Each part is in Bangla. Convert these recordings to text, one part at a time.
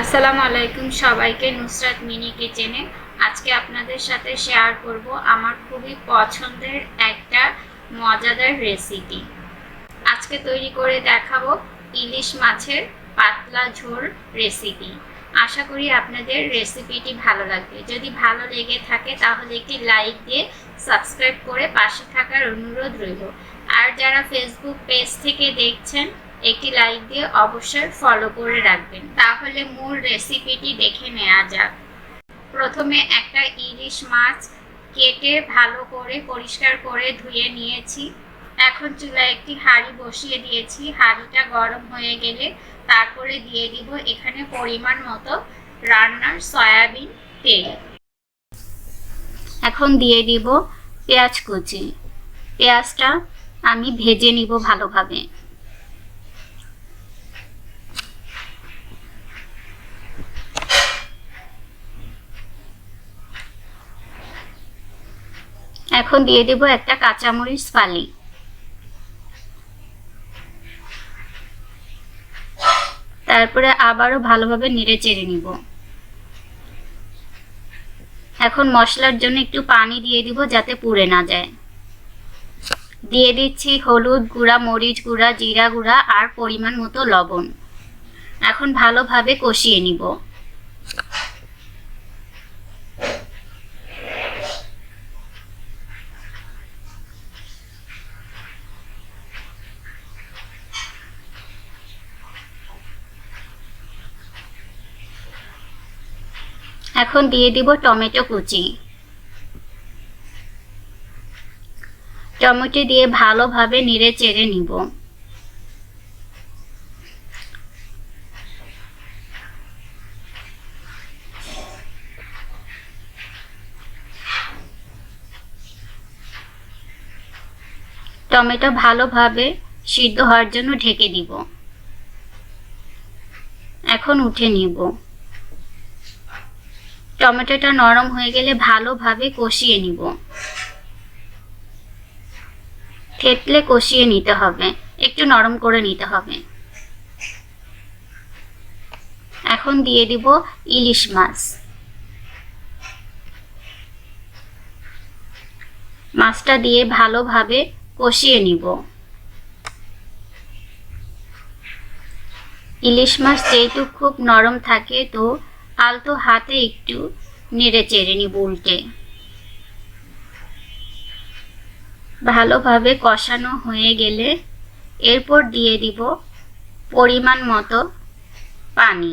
আসসালামু আলাইকুম সবাইকে নুসরাত মিনি কিচেনে। আজকে আপনাদের সাথে শেয়ার করব আমার খুবই পছন্দের একটা মজাদার রেসিপি। আজকে তৈরি করে দেখাবো ইলিশ মাছের পাতলা ঝোল রেসিপি। আশা করি আপনাদের রেসিপিটি ভালো লাগবে। যদি ভালো লেগে থাকে তাহলে একটি লাইক দিয়ে সাবস্ক্রাইব করে পাশে থাকার অনুরোধ রইল। আর যারা ফেসবুক পেজ থেকে দেখছেন একটি লাইক দিয়ে অবশ্যই ফলো করে রাখবেন। তাহলে মূল রেসিপিটি দেখে নেওয়া যাক। প্রথমে একটা ইলিশ মাছ কেটে ভালো করে পরিষ্কার করে ধুয়ে নিয়েছি। এখন চুলায় একটি হাঁড়ি বসিয়ে দিয়েছি। হাঁড়িটা গরম হয়ে গেলে তারপরে দিয়ে দিব এখানে পরিমাণ মতো রান্নার সয়াবিন তেল। এখন দিয়ে দিব পেঁয়াজ কুচি। পেঁয়াজটা আমি ভেজে নিব ভালোভাবে। এখন দিয়ে দেব একটা কাঁচামরিচ ফালি তারপরে আবারও ভালোভাবে নেড়ে চেড়ে নিব। এখন মশলার জন্য একটু পানি দিয়ে দিব যাতে পুড়ে না যায়। দিয়ে দিচ্ছি হলুদ গুঁড়া, মরিচ গুঁড়া, জিরা গুঁড়া আর পরিমাণ মতো লবণ। এখন ভালোভাবে কষিয়ে নিব। এখন দিয়ে দিব টমেটো কুচি। টমেটো দিয়ে ভালোভাবে নেড়ে চেড়ে নিব। টমেটো ভালোভাবে সিদ্ধ হওয়ার জন্য ঢেকে দিব। এখন উঠে নিব। টমেটোটা নরম হয়ে গেলে ভালোভাবে কষিয়ে নিব। থেতলে কষিয়ে নিতে হবে। একটু নরম করে নিতে হবে। এখন দিয়ে দিব ইলিশ মাছ। মাছটা দিয়ে ভালোভাবে কষিয়ে নিব। ইলিশ মাছ যেহেতু খুব নরম থাকে, তো আলতো হাতে একটু নেড়ে চেড়ে নিব উল্টে ভালোভাবে কষানো হয়ে গেলে এরপর দিয়ে দিব পরিমাণ মতো পানি।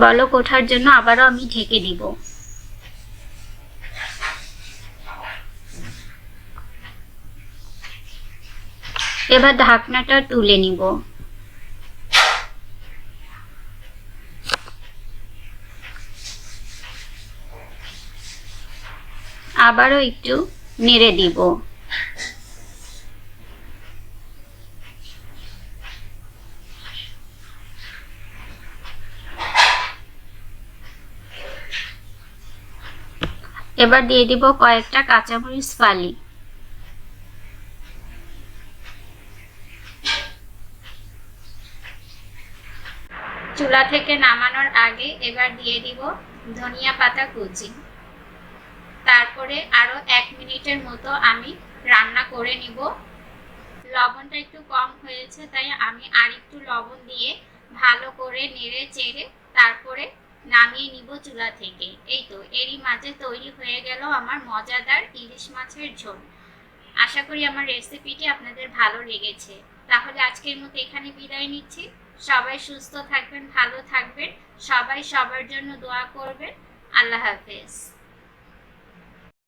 বলক ওঠার জন্য আবারও আমি ঢেকে দিব। এবার ঢাকনাটা তুলে নিব। আবারও একটু নেড়ে দিব। এবার দিয়ে দিব কয়েকটা কাঁচামরিচ ফালি। চুলা থেকে নামানোর আগে এবার দিয়ে দিব ধনিয়া পাতা কুচি। তারপরে আরও এক মিনিটের মতো আমি রান্না করে নিব। লবণটা একটু কম হয়েছে, তাই আমি আর একটু লবণ দিয়ে ভালো করে নেড়ে চেড়ে তারপরে নামিয়ে নিব চুলা থেকে। এই তো, এরই মাঝে তৈরি হয়ে গেল আমার মজাদার ইলিশ মাছের ঝোল। আশা করি আমার রেসিপিটি আপনাদের ভালো লেগেছে। তাহলে আজকের মতো এখানে বিদায় নিচ্ছি। সবাই সুস্থ থাকবেন ভালো থাকবেন। সবাই সবার জন্য দোয়া করবেন। আল্লাহ হাফেজ।